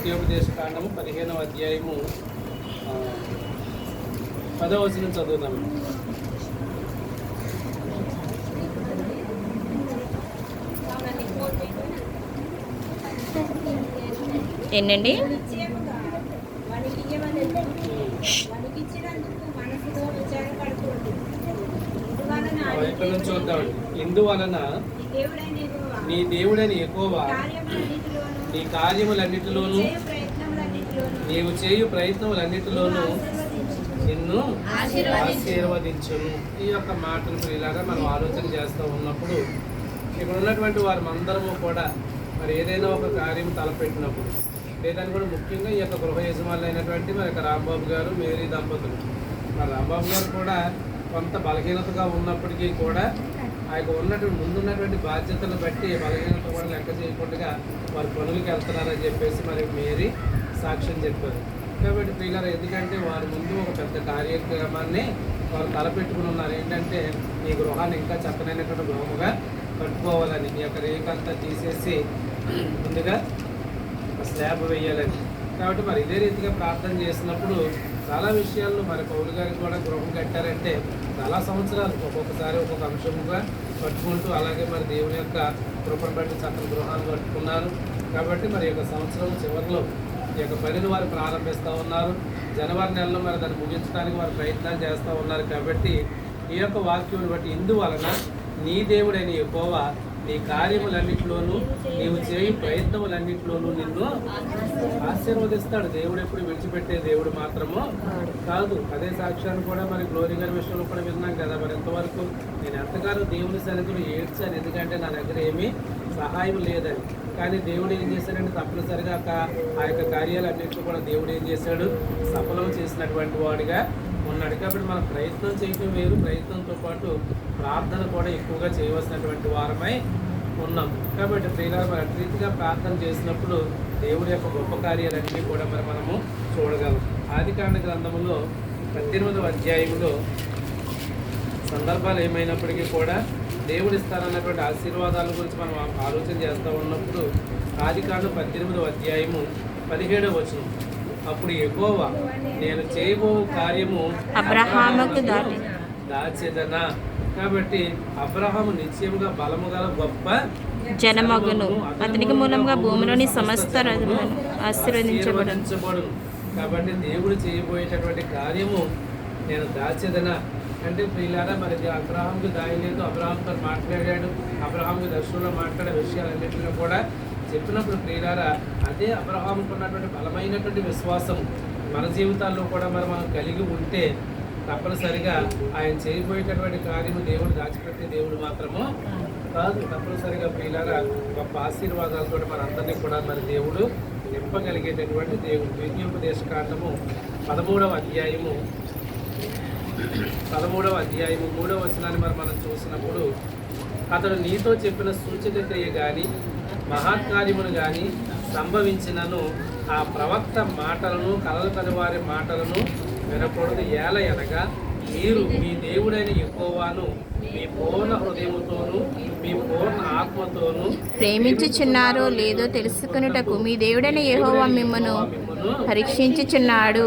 ద్వితీయోపదేశ కాండము పదిహేనవ అధ్యాయము పదవ వచనం చదువుదాం. ఏంటండి ఇక్కడ నుంచి చూద్దామండి ఇందువలన నీ దేవుడైన ఎక్కువ నీ కార్యములన్నిటిలోనూ నీవు చేయు ప్రయత్నములన్నిటిలోనూ. నిన్ను. ఆశీర్వదించును ఈ యొక్క మాటలు ఇలాగా మనం ఆలోచన చేస్తూ ఉన్నప్పుడు ఇక్కడ ఉన్నటువంటి వారు అందరము కూడా మరి ఏదైనా ఒక కార్యం తలపెట్టినప్పుడు లేదని కూడా ముఖ్యంగా ఈ యొక్క గృహ యజమానులు అయినటువంటి మరి యొక్క రాంబాబు గారు మేరీ దంపతులు మరి రాంబాబు గారు కూడా కొంత బలహీనతగా ఉన్నప్పటికీ కూడా ఆ యొక్క ఉన్నటువంటి ముందున్నటువంటి బాధ్యతలు బట్టి బలహీనత కూడా లెక్క చేయకుండా వారు పనులకి వెళ్తున్నారని చెప్పేసి మరి మేరీ సాక్ష్యం చెప్పారు. కాబట్టి ప్రియులారు ఎందుకంటే వారి ముందు ఒక పెద్ద కార్యక్రమాన్ని వారు తలపెట్టుకుని ఉన్నారు. ఏంటంటే ఈ గృహాన్ని ఇంకా చక్కనైనటువంటి గృహముగా కట్టుకోవాలని ఈ యొక్క రేఖంతా తీసేసి ముందుగా స్లాబ్ వేయాలని. కాబట్టి మరి ఇదే రీతిగా ప్రార్థన చేసినప్పుడు చాలా విషయాల్లో మరి పౌలు గారికి కూడా గృహం కట్టారంటే చాలా సంవత్సరాలు ఒక్కొక్కసారి ఒక్కొక్క అంశముగా పట్టుకుంటూ అలాగే మరి దేవుని యొక్క కృపను బట్టి చక్కని గృహాలు కట్టుకున్నారు. కాబట్టి మరి యొక్క సంవత్సరం చివరిలో ఈ యొక్క పనిని వారు ప్రారంభిస్తూ ఉన్నారు. జనవరి నెలలో మరి దాన్ని ముగించడానికి వారు ప్రయత్నాలు చేస్తూ ఉన్నారు కాబట్టి ఈ యొక్క వాక్యం బట్టి ఇందువలన నీ దేవుడైన ఎక్కువ నీ కార్యములన్నింటిలోనూ నీవు చేయి ప్రయత్నములన్నింటిలోనూ నిన్ను ఆశీర్వదిస్తాడు. దేవుడు ఎప్పుడు విడిచిపెట్టే దేవుడు మాత్రము కాదు. అదే సాక్ష్యాన్ని కూడా మరి గ్లోరీ గారి విషయంలో కూడా విన్నాం కదా. మరి ఎంతవరకు నేను ఎంతగానో దేవుని సన్నిధిలో ఏడ్చాను. ఎందుకంటే నా దగ్గర ఏమీ సహాయం లేదని. కానీ దేవుడు ఏం చేశాడంటే తప్పనిసరిగా ఆ యొక్క కార్యాలన్నింటిలో కూడా దేవుడు ఏం చేశాడు? సఫలం చేసినటువంటి వాడిగా ఉన్నాడు కాబట్టి మనం ప్రయత్నం చేయటం వేరు ప్రయత్నంతో పాటు ప్రార్థన కూడా ఎక్కువగా చేయవలసినటువంటి వారమై ఉన్నాం. కాబట్టి ప్రియుల మరి రీతిగా ప్రార్థన చేసినప్పుడు దేవుడి యొక్క గొప్ప కార్యాలన్నీ కూడా మరి మనము చూడగలం. ఆదికాండ గ్రంథములో పద్దెనిమిదవ అధ్యాయంలో సందర్భాలు ఏమైనప్పటికీ కూడా దేవుడు ఇస్తారన్నటువంటి ఆశీర్వాదాల గురించి మనం ఆలోచన చేస్తూ ఉన్నప్పుడు ఆదికాండం పద్దెనిమిదవ అధ్యాయము పదిహేడవ వచనం. అప్పుడు ఎక్కువ నేను చేయబో కార్యము అబ్రహాముకు దాటి దాచెదనా. కాబట్టి అబ్రహాము నిశ్చయముగా బలము గల గొప్ప జనమగును. అతనికి మూలంగా భూమిలోని సమస్త ఆశీర్వదించబడును కాబట్టి దేవుడు చేయబోయేటటువంటి కార్యము నేను దాచేదనా. అంటే ప్రియులారా మరి అబ్రహాంకి దాయలేదు అబ్రహాంతో మాట్లాడాడు. అబ్రహాంకి దర్శనంలో మాట్లాడే విషయాలన్నింటినీ కూడా చెప్పినప్పుడు ప్రియులారా అదే అబ్రహాంకు ఉన్నటువంటి బలమైనటువంటి విశ్వాసం మన జీవితాల్లో కూడా మరి మనం కలిగి ఉంటే తప్పనిసరిగా ఆయన చేయబోయేటటువంటి కార్యము దేవుడు దాచిపెట్టే దేవుడు మాత్రము కాదు. తప్పనిసరిగా ప్రియులారా గొప్ప ఆశీర్వాదాలతో మన అందరినీ కూడా మరి దేవుడు నింపగలిగేటటువంటి దేవుడు. ద్వితీయోపదేశ కాండము పదమూడవ అధ్యాయము పదమూడవ అధ్యాయము మూడవ వచనాన్ని మరి మనం చూసినప్పుడు అతడు నీతో చెప్పిన సూచక క్రియ కానీ మహాత్కార్యమును కానీ సంభవించినను ఆ ప్రవక్త మాటలను కలలు కలవారి మాటలను వినకూడదు. ఏల అనగా మీరు మీ దేవుడైన యెహోవాను మీ పూర్ణ హృదయముతోను మీ పూర్ణ ఆత్మతోను ప్రేమించుచున్నారో లేదో తెలుసుకున్నటకు మీ దేవుడైన యెహోవా మిమ్మను పరీక్షించుచున్నాడు.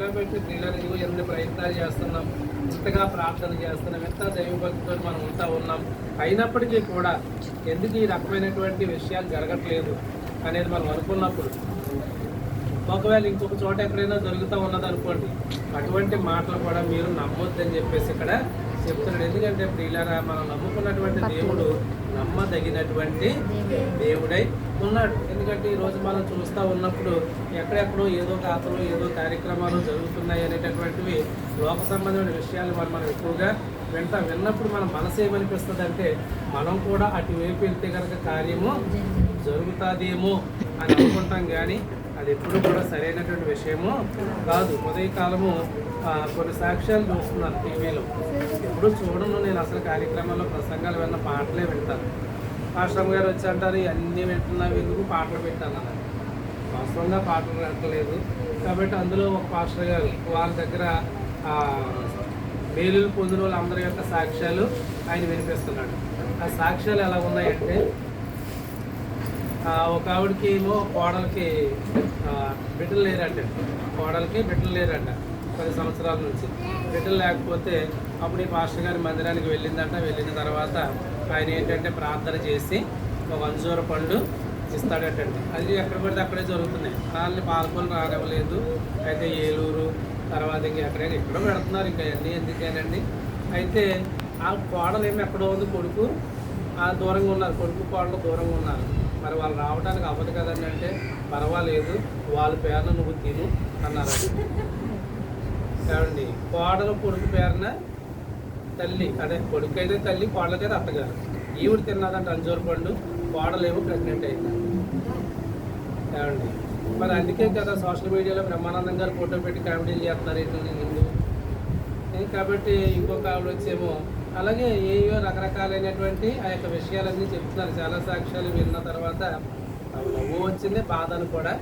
కాబట్టి ఇదిగో ఎన్ని ప్రయత్నాలు చేస్తున్నాం? ఎంతగా ప్రార్థన చేస్తున్నాం. ఎంత దైవభక్తితో మనం ఉంటా ఉన్నాం. అయినప్పటికీ కూడా ఎందుకు ఈ రకమైనటువంటి విషయాలు జరగట్లేదు అనేది మనం అనుకున్నప్పుడు ఒకవేళ ఇంకొక చోట ఎక్కడైనా దొరుకుతూ ఉన్నది అనుకోండి అటువంటి మాటలు కూడా మీరు నమ్మొద్దని చెప్పేసి ఇక్కడ చెప్తున్నాడు. ఎందుకంటే ప్రియులారా మనం నమ్ముకున్నటువంటి దేవుడు నమ్మదగినటువంటి దేవుడై ఉన్నాడు. ఎందుకంటే ఈ రోజు మనం చూస్తూ ఉన్నప్పుడు ఎక్కడెక్కడో ఏదో గాథలు ఏదో కార్యక్రమాలు జరుగుతున్నాయి అనేటటువంటివి లోక సంబంధమైన విషయాలు మరి మనం ఎక్కువగా వింటా. విన్నప్పుడు మన మనసు ఏమనిపిస్తుంది అంటే మనం కూడా అటువైపు వెళ్తే కనుక కార్యము జరుగుతుందేమో అని అనుకుంటాం. కానీ అది ఎప్పుడు కూడా సరైనటువంటి విషయము కాదు. ఉదయకాలము కొన్ని సాక్ష్యాలు చూస్తున్నాను టీవీలో. ఎప్పుడు చూడను నేను అసలు కార్యక్రమాల్లో ప్రసంగాలు విన్న పాటలే వింటాను. ఆశ్రమ గారు వచ్చి అంటారు ఇవన్నీ వింటున్నావు ఎందుకు? పాటలు పెట్టాను అన్నారు. వాస్తవంగా పాటలు వింటలేదు కాబట్టి అందులో ఒక పాస్టర్ గారు వాళ్ళ దగ్గర మేలులు పొందిన వాళ్ళందరి యొక్క సాక్ష్యాలు ఆయన వినిపిస్తున్నాడు. ఆ సాక్ష్యాలు ఎలా ఉన్నాయంటే ఒక ఆవిడకి ఏమో కోడలకి బిడ్డలు లేరంట. కోడలకి బిడ్డలు లేరంట పది సంవత్సరాల నుంచి. బిడ్డలు లేకపోతే అప్పుడు ఈ పాస్టర్ గారి మందిరానికి వెళ్ళిందంట. వెళ్ళిన తర్వాత ఆయన ఏంటంటే ప్రార్థన చేసి ఒక వంజూర పండు ఇస్తాడటండి. అది ఎక్కడ పడితే అక్కడే జరుగుతున్నాయి. వాళ్ళని పాల్గొని రానివ్వలేదు. అయితే ఏలూరు తర్వాత ఇంక ఎక్కడైనా ఎక్కడో పెడుతున్నారు. ఇంకా అన్నీ ఎందుకేనండి? అయితే ఆ కోడలు ఏమి ఎక్కడో ఉంది కొడుకు. ఆ దూరంగా ఉన్నారు. కొడుకు కోడలు దూరంగా ఉన్నారు. మరి వాళ్ళు రావడానికి అవ్వదు కదండి అంటే పర్వాలేదు వాళ్ళ పేరున నువ్వు తిను అన్నారు ఏమండి? కోడల కొడుకు పేరున తల్లి అదే కొడుకు అయితే తల్లి కోడలకైతే అత్తగారు. ఈవిడ తిన్నదంట అంజూరు పండు కోడలేమో ప్రెగ్నెంట్ అయింది. ఏమండి? మరి అందుకే కదా సోషల్ మీడియాలో బ్రహ్మానందం గారు ఫోటో పెట్టి కామెడీలు చేస్తున్నారు ఏంటంటే కాబట్టి ఇంకొక ఆవిడ వచ్చేమో అలాగే ఏయో రకరకాలైనటువంటి ఆ యొక్క విషయాలన్నీ చెప్తున్నారు. చాలా సాక్ష్యాలు విన్న తర్వాత నవ్వు వచ్చింది బాధను కూడా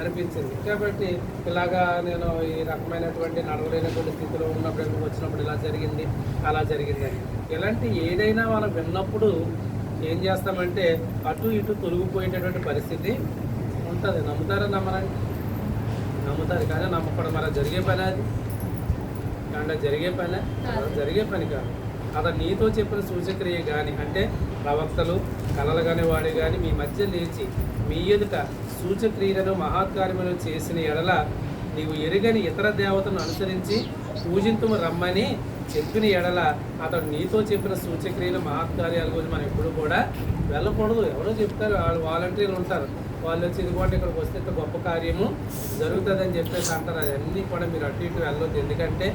అనిపించింది. కాబట్టి ఇలాగా నేను ఈ రకమైనటువంటి నడవలేనటువంటి స్థితిలో ఉన్నప్పుడు వచ్చినప్పుడు ఇలా జరిగింది అలా జరిగింది అని. ఇలాంటి ఏదైనా మనం విన్నప్పుడు ఏం చేస్తామంటే అటు ఇటు తొలగిపోయేటటువంటి పరిస్థితి ఉంటుంది. నమ్ముతారా నమ్మరండి నమ్ముతారు కానీ నమ్మకూడదు. మరి జరిగే పని అది. అంటే జరిగే పని? జరిగే పని కాదు. అతను నీతో చెప్పిన సూచక్రియ కానీ అంటే ప్రవక్తలు కళలు కాని వాడు కానీ మీ మధ్య లేచి మీ ఎదుట సూచక్రియలను మహాత్కార్యములను చేసిన ఎడల నీవు ఎరుగని ఇతర దేవతను అనుసరించి పూజింతుము రమ్మని చెప్పిన ఎడల అతడు నీతో చెప్పిన సూచక్రియలు మహత్కార్యాల గురించి మనం ఎప్పుడు కూడా వెళ్ళకూడదు. ఎవరో చెప్తారు వాళ్ళు వాలంటీర్లు ఉంటారు. వాళ్ళు వచ్చి ఇదిగోండి ఇక్కడికి వస్తే గొప్ప కార్యము జరుగుతుందని చెప్పేసి అంటారు. అవన్నీ కూడా మీరు అటు ఇటు వెళ్ళొద్దు. ఎందుకంటే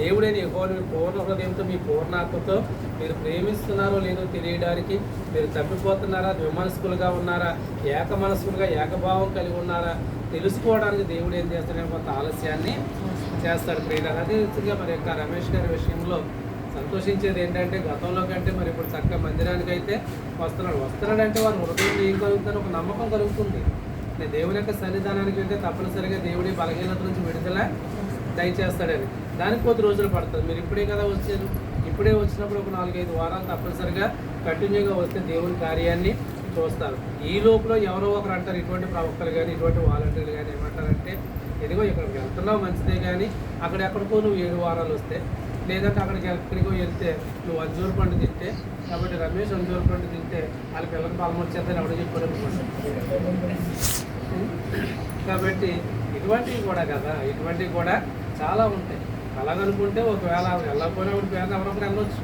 దేవుడైన యహోని పూర్ణ హృదయంతో మీ పూర్ణాత్మతో మీరు ప్రేమిస్తున్నారో లేదో తెలియడానికి మీరు తప్పిపోతున్నారా ద్విమనస్కులుగా ఉన్నారా ఏక మనస్కులుగా ఏకభావం కలిగి ఉన్నారా తెలుసుకోవడానికి దేవుడు ఏం చేస్తాడని కొంత ఆలస్యాన్ని చేస్తాడు ప్రియులు అదే రీతిగా మరి యొక్క రమేష్ గారి విషయంలో సంతోషించేది ఏంటంటే గతంలో కంటే మరి ఇప్పుడు చక్కగా మందిరానికి అయితే వస్తున్నాడు. వస్తున్నాడంటే వారి హృదయంలో ఏం కలుగుతుందని ఒక నమ్మకం కలుగుతుంది. నేను దేవుని యొక్క సన్నిధానానికి వెళ్తే తప్పనిసరిగా దేవుడి బలహీనత నుంచి విడుదల దయచేస్తాడని. దానికి కొద్ది రోజులు పడుతుంది. మీరు ఇప్పుడే కదా వచ్చారు ఇప్పుడే వచ్చినప్పుడు ఒక నాలుగైదు వారాలు తప్పనిసరిగా కంటిన్యూగా వస్తే దేవుని కార్యాన్ని చూస్తారు. ఈ లోపల ఎవరో ఒకరు అంటారు ఇటువంటి ప్రవక్తలు కానీ ఇటువంటి వాలంటీర్లు కానీ ఏమంటారంటే ఇదిగో ఇక్కడికి వెళ్తున్నావు మంచిదే కానీ అక్కడెక్కడికో నువ్వు ఏడు వారాలు వస్తే లేదంటే అక్కడికి ఎక్కడికో వెళ్తే నువ్వు అంజూరు పండు తింటే కాబట్టి రమేష్ అంజూరు పండు తింటే వాళ్ళ పిల్లలకి బలం వచ్చేద్దని ఎవడో చెప్పారు కాబట్టి ఇటువంటివి కూడా కదా ఇటువంటివి కూడా చాలా ఉంటాయి. అలాగనుకుంటే ఒకవేళ వెళ్ళకపోయినా ఒకటి పేరు ఎవరొకరు వెళ్ళొచ్చు.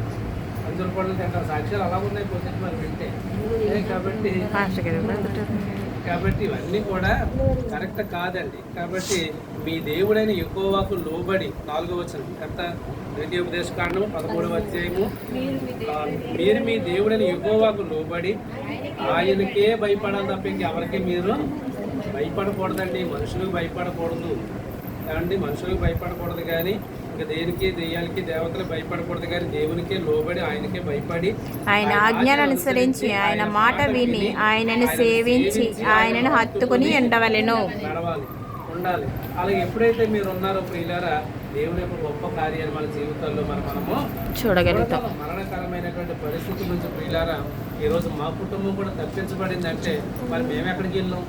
అంజూరు పండ్లు తింటారు. సాక్ష్యాలు అలా ఉన్నాయి పోతే మరి వింటే. కాబట్టి. కాబట్టి ఇవన్నీ కూడా కరెక్ట్ కాదండి. కాబట్టి మీ దేవుడైన ఎక్కువకు లోబడి నాలుగో వచ్చిన ఎంత ద్వితీయ ఉపదేశ కాండము పదమూడవ అధ్యాయము. మీరు మీ దేవుడైన ఎక్కువకు లోబడి ఆయనకే భయపడాలి తప్ప ఇంకెవరికి మీరు భయపడకూడదండి. మనుషులకు భయపడకూడదు. ఏమండి మనుషులకు భయపడకూడదు కానీ ఇంకా దేనికి దెయ్యాలకి దేవతలకు భయపడకూడదు కానీ దేవునికే లోబడి ఆయనకే భయపడి ఆయన ఆజ్ఞను అనుసరించి ఆయన మాట విని ఆయనను సేవించి ఆయనను హత్తుకుని ఉండవలెను నడవాలి ఉండాలి. అలాగే ఎప్పుడైతే మీరు ఉన్నారో ప్రియులారా దేవుని యొక్క గొప్ప కార్యాలు మన జీవితాల్లో మన మనము చూడగలుగుతాం. చూడగలం. మరణకరమైనటువంటి పరిస్థితి నుంచి ప్రియులారా ఈరోజు మా కుటుంబం కూడా తప్పించబడిందంటే మరి మేము ఎక్కడికి వెళ్ళాం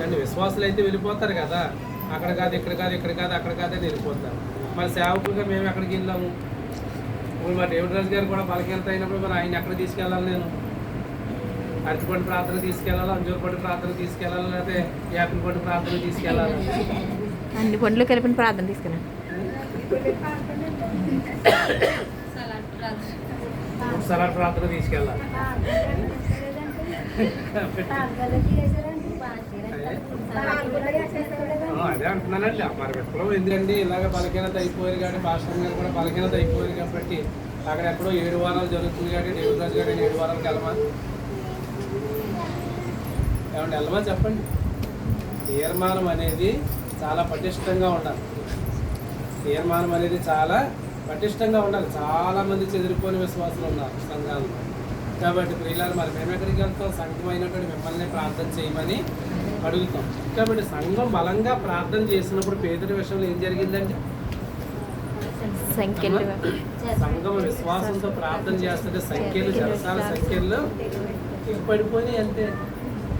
కానీ విశ్వాసులు అయితే వెళ్ళిపోతారు కదా. అక్కడ కాదు ఇక్కడ కాదు ఇక్కడ కాదు అక్కడ కాదని వెళ్ళిపోతారు. మరి సేవకులుగా మేము ఎక్కడికి వెళ్ళాము? ఇప్పుడు మరి దేవుడి రాజు గారు కూడా బలహీనత అయినప్పుడు మరి ఆయన ఎక్కడ తీసుకెళ్ళాలి నేను? అరటిపండు ప్రార్థన తీసుకెళ్ళాలి? అంజూరపండు ప్రార్థన తీసుకెళ్ళాలి? లేకపోతే యాపిల్ పండు ప్రార్థన తీసుకెళ్ళాలి? అన్ని పండ్లు కలిపిన ప్రార్థన తీసుకున్నాను సలాడ్ ప్రార్థన తీసుకెళ్ళాలి? అదే అంటున్నానండి మరి విప్లవం ఎందుకండి? ఇలాగ బలహీనత అయిపోయారు కానీ భాషం కూడా బలహీనత అయిపోయారు కాబట్టి అక్కడ ఎక్కడో ఏడు వారాలు జరుగుతుంది కాబట్టి దేవరాజు గారు ఏడు వారాలకు వెళ్ళమా? ఏమండి వెళ్ళమా చెప్పండి? తీర్మానం అనేది చాలా పటిష్టంగా ఉండాలి. తీర్మానం అనేది చాలా పటిష్టంగా ఉండాలి. చాలా మంది చెదిరిపోయిన విశ్వాసులు ఉన్నారు సంఘాలలో కాబట్టి ప్రియులారు మరి మేము ఎక్కడికి వెళ్తాం? సంఘమైనటువంటి మిమ్మల్ని ప్రార్థన చేయమని అడుగుతాం. కాబట్టి సంఘం బలంగా ప్రార్థన చేసినప్పుడు పేదరి విషయంలో ఏం జరిగిందండి? సంఘం విశ్వాసంతో ప్రార్థన చేస్తుంటే సంఖ్యలు జలసాల సంఖ్యలు పడిపోయి అంతే.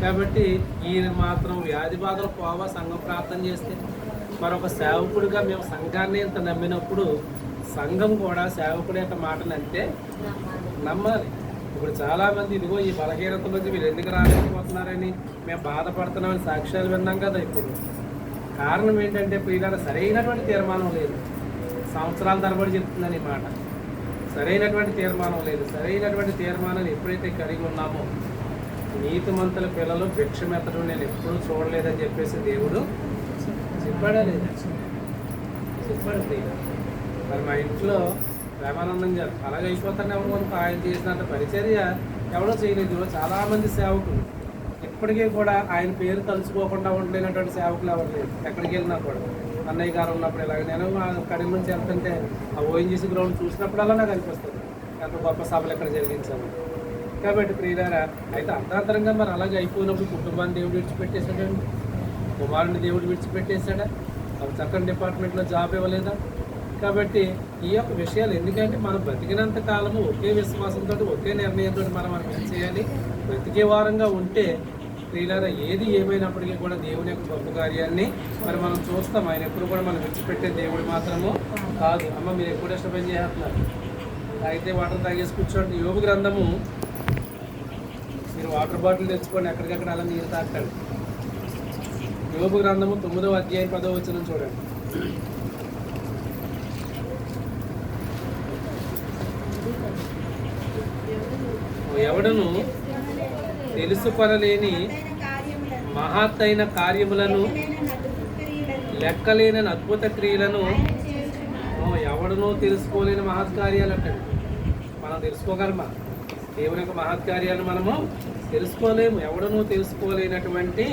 కాబట్టి ఈయన మాత్రం వ్యాధి బాధలు పోవా సంఘం ప్రార్థన చేస్తే. మరొక సేవకుడిగా మేము సంఘాన్ని ఇంత నమ్మినప్పుడు సంఘం కూడా సేవకుడి యొక్క మాటలు అంటే నమ్మాలి. ఇప్పుడు చాలామంది ఇదిగో ఈ బలహీనత నుంచి వీళ్ళు ఎందుకు రాలేకపోతున్నారని మేము బాధపడుతున్నామని సాక్ష్యాలు విన్నాం కదా ఇప్పుడు. కారణం ఏంటంటే ప్రియుల సరైనటువంటి తీర్మానం లేదు. సంవత్సరాల తరబడి చెప్తుందని ఈ మాట. సరైనటువంటి తీర్మానం లేదు. సరైనటువంటి తీర్మానాన్ని ఎప్పుడైతే కలిగి ఉన్నామో నీతిమంతుల పిల్లలు భిక్షమెత్తడం నేను ఎప్పుడూ చూడలేదని చెప్పేసి దేవుడు చెప్పాడా లేదా? చెప్పాడు ప్రియుల మరి మా ఇంట్లో ప్రేమానందం గారు. అలాగే అయిపోతానే ఎవరు ఆయన చేసినంత పరిచర్య ఎవడో చేయలేదు. చాలామంది సేవకులు. ఇప్పటికీ కూడా ఆయన పేరు తలుచుకోకుండా ఉండలేనటువంటి సేవకులు ఎవరు లేరు. ఎక్కడికి వెళ్ళినా కూడా. అన్నయ్య గారు ఉన్నప్పుడు ఇలాగ నేను ఆ నుంచి వెళ్తుంటే ఆ ఓఎన్జీసీ గ్రౌండ్ చూసినప్పుడల్లా నాకు అనిపిస్తుంది ఎంత గొప్ప సభలు ఎక్కడ జరిగించాము. కాబట్టి ప్రియులారా అయితే అర్ధాంతరంగా మరి అలాగే అయిపోయినప్పుడు కుటుంబాన్ని దేవుడు విడిచిపెట్టేశాడండి. కుమారుని దేవుడు విడిచిపెట్టేశాడా? చక్కని డిపార్ట్మెంట్లో జాబ్ ఇవ్వలేదా? కాబట్టి ఈ యొక్క విషయాలు ఎందుకంటే మనం బ్రతికినంత కాలము ఒకే విశ్వాసంతో ఒకే నిర్ణయంతో మనం మనం ఏం చేయాలి? బ్రతికే వారంగా ఉంటే ప్రియులారా ఏది ఏమైనప్పటికీ కూడా దేవుని యొక్క గొప్ప కార్యాన్ని మరి మనం చూస్తాం. ఆయన ఎప్పుడు కూడా మనం విడిచిపెట్టే దేవుడు మాత్రము కాదు. అమ్మ మీరు ఎప్పుడు ఇష్టపడి చేస్తున్నారు? అయితే వాటర్ తాగేసి కూర్చోండి. యోగ గ్రంథము మీరు వాటర్ బాటిల్ తెచ్చుకొని ఎక్కడికక్కడ అలా నీరు తాకండి యోగ గ్రంథము తొమ్మిదవ అధ్యాయం పదవ వచ్చిన చూడండి. ఎవడను తెలుసుకొనలేని మహత్తైన కార్యములను లెక్కలేని అద్భుత క్రియలను ఎవడనో తెలుసుకోలేని మహత్కార్యాలు అంటాడు మనం తెలుసుకోగలమా? దేవుని యొక్క మహత్కార్యాలు మనము తెలుసుకోలేము. ఎవడనూ తెలుసుకోలేనటువంటి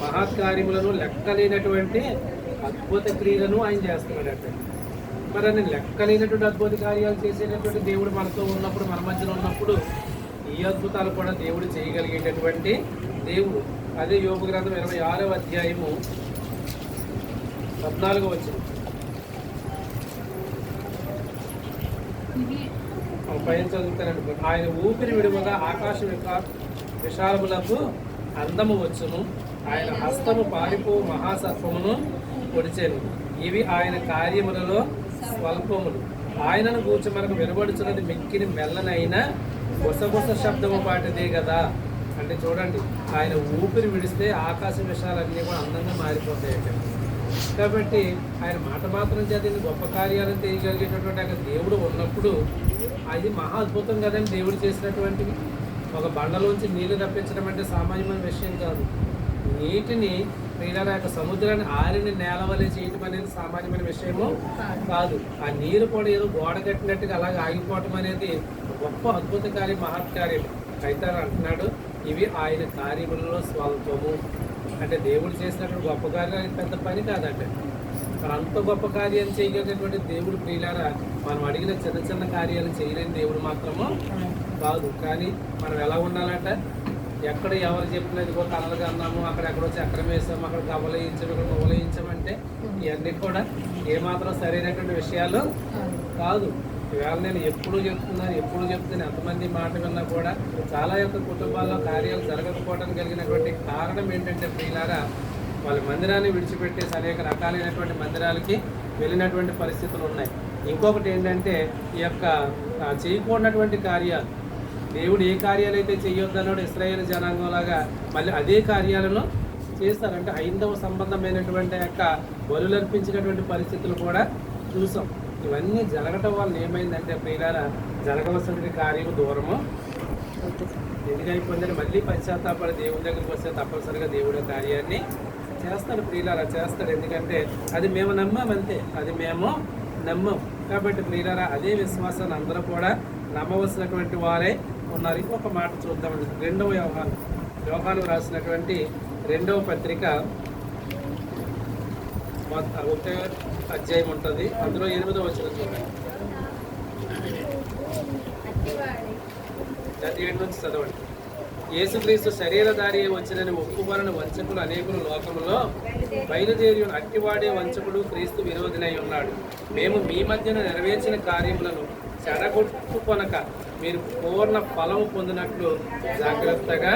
మహత్కార్యములను లెక్కలేనటువంటి అద్భుత క్రియలను ఆయన చేస్తున్నాడు మరి ఆయన లెక్కలేనటువంటి అద్భుత కార్యాలు చేసేటటువంటి దేవుడు మనతో ఉన్నప్పుడు మన మధ్యలో ఉన్నప్పుడు ఈ అద్భుతాలు కూడా దేవుడు చేయగలిగేటటువంటి దేవుడు. అదే యోగ గ్రంథం ఇరవై ఆరవ అధ్యాయము పద్నాలుగో వచ్చింది పైన చదువుతానండి ఆయన ఊపిరి విడువగా ఆకాశం యొక్క విశాలములకు అందము వచ్చును. ఆయన హస్తము పారిపో మహాసర్పమును పొడిచేను. ఇవి ఆయన కార్యములలో స్వల్పములు. ఆయనను కూర్చి మనకు వినబడుచున్నది మిక్కిని మెల్లనైన గుసగుస శబ్దము పాటిదే కదా? అంటే చూడండి ఆయన ఊపిరి విడిస్తే ఆకాశ విషయాలన్నీ కూడా అందంగా మారిపోతాయి కాబట్టి ఆయన మాట మాత్రం చదివిన గొప్ప కార్యాలను చేయగలిగేటటువంటి ఆయన దేవుడు ఉన్నప్పుడు అది మహా అద్భుతం కదండి దేవుడు చేసినటువంటివి ఒక బండలోంచి నీళ్ళు తప్పించడం అంటే సామాన్యమైన విషయం కాదు. నీటిని ప్రియుల యొక్క సముద్రాన్ని ఆరిని నేల వలె చేయటం అనేది సామాన్యమైన విషయము కాదు. ఆ నీరు కూడా ఏదో గోడ కట్టినట్టుగా అలాగే ఆగిపోవటం అనేది గొప్ప అద్భుత కార్యం మహత్కార్యం కైతారు అంటున్నాడు. ఇవి ఆయన కార్యములలో స్వల్పము అంటే దేవుడు చేసినటువంటి గొప్ప కార్యాలు పెద్ద పని కాదంటే అంత గొప్ప కార్యం చేయగలిగినటువంటి దేవుడు ప్రియులారా మనం అడిగిన చిన్న చిన్న కార్యాలు చేయలేని దేవుడు మాత్రము కాదు. కానీ మనం ఎలా ఉండాలంట? ఎక్కడ ఎవరు చెప్పినది కూడా కలలుగా అన్నాము అక్కడ ఎక్కడో చక్రం వేసాము అక్కడ కవలయించాము ఇక్కడ మొవలయించామంటే ఇవన్నీ కూడా ఏమాత్రం సరైనటువంటి విషయాలు కాదు. ఇవాళ నేను ఎప్పుడు చెప్తున్నాను ఎప్పుడు చెప్తున్నాను ఎంతమంది మాట విన్నా కూడా చాలా యొక్క కుటుంబాల్లో కార్యాలు జరగకపోవడం కలిగినటువంటి కారణం ఏంటంటే ప్రియులారా వాళ్ళ మందిరాన్ని విడిచిపెట్టేసి అనేక రకాలైనటువంటి మందిరాలకి వెళ్ళినటువంటి పరిస్థితులు ఉన్నాయి. ఇంకొకటి ఏంటంటే ఈ యొక్క చేయకూడనటువంటి కార్యాలు. దేవుడు ఏ కార్యాలు అయితే చేయొద్దన్నాడు ఇస్రాయేల్ జనాంగంలాగా మళ్ళీ అదే కార్యాలను చేస్తారంటే హైందవ సంబంధమైనటువంటి యొక్క బలులర్పించినటువంటి పరిస్థితులు కూడా చూసాం. ఇవన్నీ జరగటం వల్ల ఏమైందంటే ప్రియులారా జరగవలసిన కార్యము దూరము. ఎందుకు అయిపోయిందని మళ్ళీ పశ్చాత్తాపడి దేవుని దగ్గరికి వస్తే తప్పనిసరిగా దేవుడి కార్యాన్ని చేస్తాడు ప్రియులారా చేస్తాడు. ఎందుకంటే అది మేము నమ్మామంతే అది మేము నమ్మం. కాబట్టి ప్రియులారా అదే విశ్వాసాన్ని అందరూ కూడా నమ్మవలసినటువంటి వారే ఉన్నారు. ఇంకొక మాట చూద్దామండి. రెండవ వ్యవహారం వ్యవహారం రాసినటువంటి రెండవ పత్రిక మొత్తం ఒకే అధ్యాయం ఉంటుంది. అందులో ఎనిమిదో వచ్చిన చూడండి. ప్రతి ఏడు నుంచి చదవండి. యేసుక్రీస్తు శరీరధారి వచ్చినని ఒప్పుకొనని వంచకులు అనేకులు లోకంలో బయలుదేరి అట్టివాడే వంచకుడు క్రీస్తు విరోధినై ఉన్నాడు. మేము మీ మధ్యన నెరవేర్చిన కార్యములను చెడగొట్టుకొనక మీరు పూర్ణ ఫలము పొందినట్లు జాగ్రత్తగా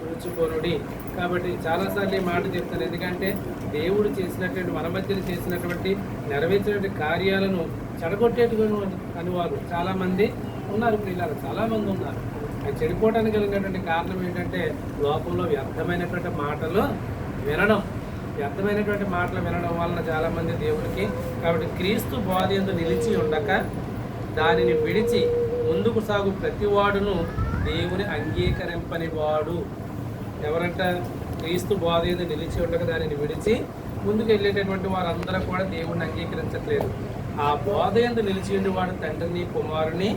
చూచుకోనుడి. కాబట్టి చాలాసార్లు ఈ మాట చెప్తాను. ఎందుకంటే దేవుడు చేసినటువంటి మన మధ్యలో చేసినటువంటి నెరవేర్చినటువంటి కార్యాలను చెడగొట్టేటువంటి అని వారు చాలామంది ఉన్నారు. పిల్లలు చాలామంది ఉన్నారు. చెడిపోవడానికి కలిగినటువంటి కారణం ఏంటంటే లోకంలో వ్యర్థమైనటువంటి మాటలు వినడం. వ్యర్థమైనటువంటి మాటలు వినడం వలన చాలామంది దేవుడికి కాబట్టి క్రీస్తు బోధ ఎందు నిలిచి ఉండక దానిని విడిచి ముందుకు సాగు ప్రతివాడును దేవుని అంగీకరింపని వాడు ఎవరంట? క్రీస్తు బోధ ఎందు నిలిచి ఉండక దానిని విడిచి ముందుకు వెళ్ళేటటువంటి వారందరూ కూడా దేవుడిని అంగీకరించట్లేదు. ఆ బోధ ఎందు నిలిచిండు వాడు తండ్రిని కుమారుని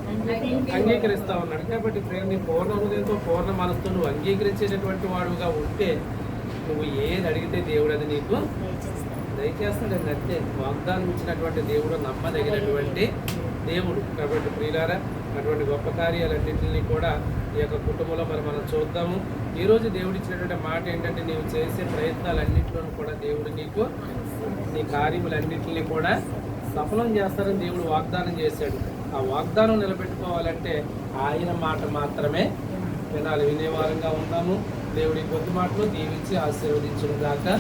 అంగీకరిస్తా ఉన్నాడు. కాబట్టి ప్రేమని పూర్ణ హృదయంతో పూర్ణ మనసుతో నువ్వు అంగీకరించేటటువంటి వాడుగా ఉంటే నువ్వు ఏది అడిగితే దేవుడు అది నీకు దయచేస్తాడు అంతే. వాగ్దానం ఇచ్చినటువంటి దేవుడు నమ్మదగినటువంటి దేవుడు. కాబట్టి ప్రియులారా అటువంటి గొప్ప కార్యాలన్నింటినీ కూడా ఈ యొక్క కుటుంబంలో మరి మనం చూద్దాము. ఈరోజు దేవుడు ఇచ్చినటువంటి మాట ఏంటంటే నీవు చేసే ప్రయత్నాలన్నింటిలోనూ కూడా దేవుడు నీకు నీ కార్యములన్నింటినీ కూడా సఫలం చేస్తారని దేవుడు వాగ్దానం చేశాడు. ఆ వాగ్దానం నిలబెట్టుకోవాలంటే ఆయన మాట మాత్రమే వినాలి. వినేవారంగా ఉన్నాము. దేవుడి కొద్ది మాటలు దీవించి ఆశీర్వదించును దాకా